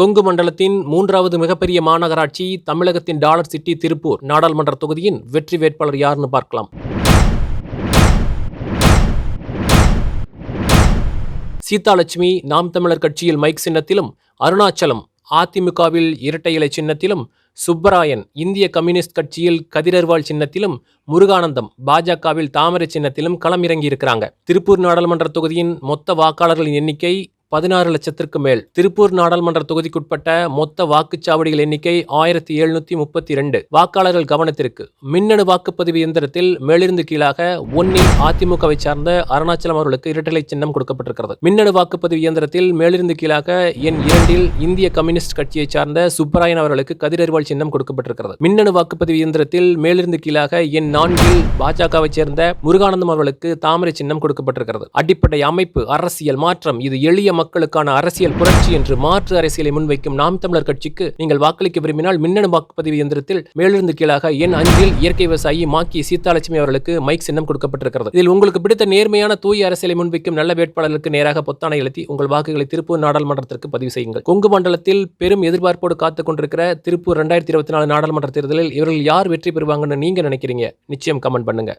கொங்கு மண்டலத்தின் மூன்றாவது மிகப்பெரிய மாநகராட்சி தமிழகத்தின் டாலர் சிட்டி திருப்பூர். நாடாளுமன்ற தொகுதியின் வெற்றி வேட்பாளர் யாருன்னு பார்க்கலாம். சீதாலட்சுமி நாம் தமிழர் கட்சியில் மைக் சின்னத்திலும் அருணாச்சலம் அதிமுகவில் இரட்டை இலை சின்னத்திலும் சுப்பராயன் இந்திய கம்யூனிஸ்ட் கட்சியில் கதிரர்வாள் சின்னத்திலும் முருகானந்தம் பாஜகவில் தாமரை சின்னத்திலும் களமிறங்கியிருக்கிறாங்க. திருப்பூர் நாடாளுமன்ற தொகுதியின் மொத்த வாக்காளர்களின் எண்ணிக்கை பதினாறு லட்சத்திற்கு மேல். திருப்பூர் நாடாளுமன்ற தொகுதிக்குட்பட்ட மொத்த வாக்குச்சாவடிகள் எண்ணிக்கை ஆயிரத்தி எழுநூத்தி முப்பத்தி இரண்டு. வாக்காளர்கள் கவனத்திற்கு. மின்னணு வாக்குப்பதிவு இயந்திரத்தில் மேலிருந்து கீழாக ஒன்னில் அதிமுகவை சார்ந்த அருணாச்சலம் அவர்களுக்கு இரட்டலை சின்னம் கொடுக்கப்பட்டிருக்கிறது. மின்னணு வாக்குப்பதிவு இயந்திரத்தில் மேலிருந்து கீழாக என் இரண்டில் இந்திய கம்யூனிஸ்ட் கட்சியை சார்ந்த சுப்பராயன் அவர்களுக்கு கதிரறிவாள் சின்னம் கொடுக்கப்பட்டிருக்கிறது. மின்னணு வாக்குப்பதிவு இயந்திரத்தில் மேலிருந்து கீழாக என் நான்கில் பாஜகவை சேர்ந்த முருகானந்தம் அவர்களுக்கு தாமரை சின்னம் கொடுக்கப்பட்டிருக்கிறது. அடிப்படை அமைப்பு அரசியல் மாற்றம் இது எளிய மக்களுக்கான அரசியல் புரட்சி என்று மாற்று அரசியலை முன்வைக்கும் நாம் தமிழர் கட்சிக்கு நீங்கள் வாக்களிக்க விரும்பினால் மின்னணு வாக்குப்பதிவு இயந்திரத்தில் மேலிருந்து கீழாக என் அஞ்சில் இயற்கை விவசாயி மாக்கி சீதாலட்சுமி அவர்களுக்கு மைக் சின்னம் கொடுக்கப்பட்டிருக்கிறது. இதில் உங்களுக்கு பிடித்த நேர்மையான தூய அரசியலை முன்வைக்கும் நல்ல வேட்பாளர்களுக்கு நேராக பொத்தானை எழுத்தி உங்கள் வாக்குகளை திருப்பூர் நாடாளுமன்றத்திற்கு பதிவு செய்யுங்கள். கொங்கு மண்டலத்தில் பெரும் எதிர்பார்ப்போடு காத்துக் கொண்டிருக்கிற திருப்பூர் ரெண்டாயிரத்தி இருபத்தி நாலு நாடாளுமன்ற தேர்தலில் இவர்கள் யார் வெற்றி பெறுவாங்கன்னு நீங்க நினைக்கிறீங்க? நிச்சயம் கமெண்ட் பண்ணுங்க.